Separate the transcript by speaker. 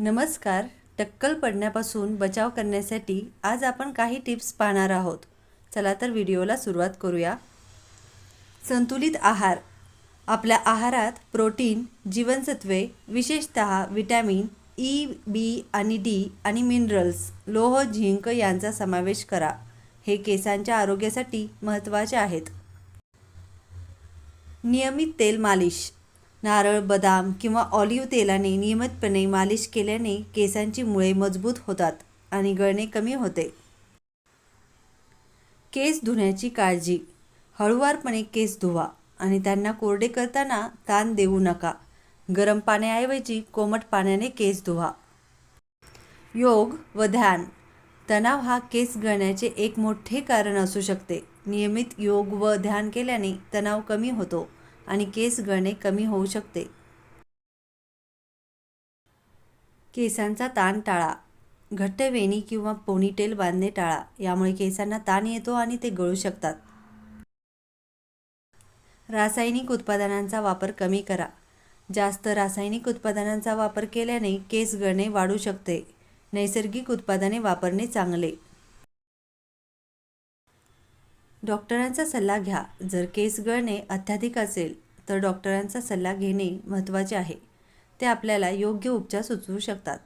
Speaker 1: नमस्कार. टक्कल पडण्यापासून बचाव करण्यासाठी आज आपण काही टिप्स पाहणार आहोत. चला तर व्हिडिओला सुरुवात करूया. संतुलित आहार. आपल्या आहारात प्रोटीन जीवनसत्वे विशेषत विटॅमिन ई बी आणि डी आणि मिनरल्स लोह झिंक यांचा समावेश करा. हे केसांच्या आरोग्यासाठी महत्त्वाचे आहेत. नियमित तेल मालिश. नारळ बदाम किंवा ऑलिव्ह तेलाने नियमितपणे मालिश केल्याने केसांची मुळे मजबूत होतात आणि गळणे कमी होते. केस धुण्याची काळजी. हळुवारपणे केस धुवा आणि त्यांना कोरडे करताना ताण देऊ नका. गरम पाण्याऐवजी कोमट पाण्याने केस धुवा. योग व ध्यान. तणाव हा केस गळण्याचे एक मोठे कारण असू शकते. नियमित योग व ध्यान केल्याने तणाव कमी होतो. आणि केस गळणे कमी होऊ शकते. केसांचा ताण टाळा. घट्ट वेणी किंवा पोनीटेल बांधणे टाळा यामुळे केसांना ताण येतो आणि ते गळू शकतात. रासायनिक उत्पादनांचा वापर कमी करा. जास्त रासायनिक उत्पादनांचा वापर केल्याने केस गळणे वाढू शकते. नैसर्गिक उत्पादने वापरणे चांगले. डॉक्टरांचा सल्ला घ्या. जर केस गळणे अत्याधिक असेल तर डॉक्टरांचा सल्ला घेणे महत्त्वाचे आहे. ते आपल्याला योग्य उपचार सुचवू शकतात.